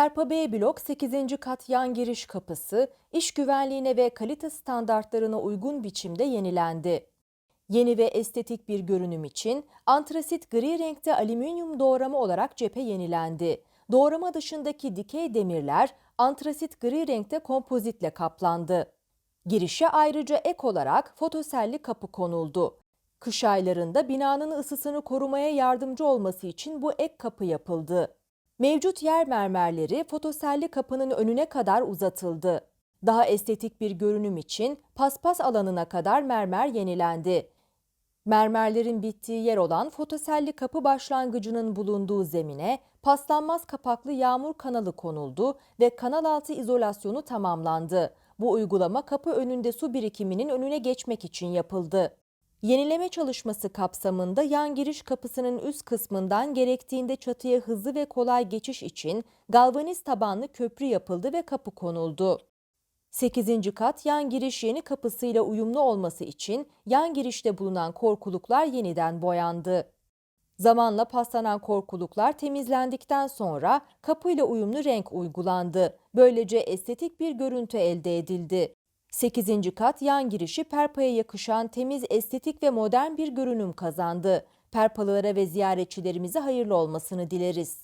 Perpa B blok 8. kat yan giriş kapısı iş güvenliğine ve kalite standartlarına uygun biçimde yenilendi. Yeni ve estetik bir görünüm için antrasit gri renkte alüminyum doğrama olarak cephe yenilendi. Doğrama dışındaki dikey demirler antrasit gri renkte kompozitle kaplandı. Girişe ayrıca ek olarak fotoselli kapı konuldu. Kış aylarında binanın ısısını korumaya yardımcı olması için bu ek kapı yapıldı. Mevcut yer mermerleri fotoselli kapının önüne kadar uzatıldı. Daha estetik bir görünüm için paspas alanına kadar mermer yenilendi. Mermerlerin bittiği yer olan fotoselli kapı başlangıcının bulunduğu zemine paslanmaz kapaklı yağmur kanalı konuldu ve kanal altı izolasyonu tamamlandı. Bu uygulama kapı önünde su birikiminin önüne geçmek için yapıldı. Yenileme çalışması kapsamında yan giriş kapısının üst kısmından gerektiğinde çatıya hızlı ve kolay geçiş için galvaniz tabanlı köprü yapıldı ve kapı konuldu. 8. kat yan giriş yeni kapısıyla uyumlu olması için yan girişte bulunan korkuluklar yeniden boyandı. Zamanla paslanan korkuluklar temizlendikten sonra kapıyla uyumlu renk uygulandı. Böylece estetik bir görüntü elde edildi. 8. kat yan girişi Perpa'ya yakışan temiz, estetik ve modern bir görünüm kazandı. Perpalılara ve ziyaretçilerimize hayırlı olmasını dileriz.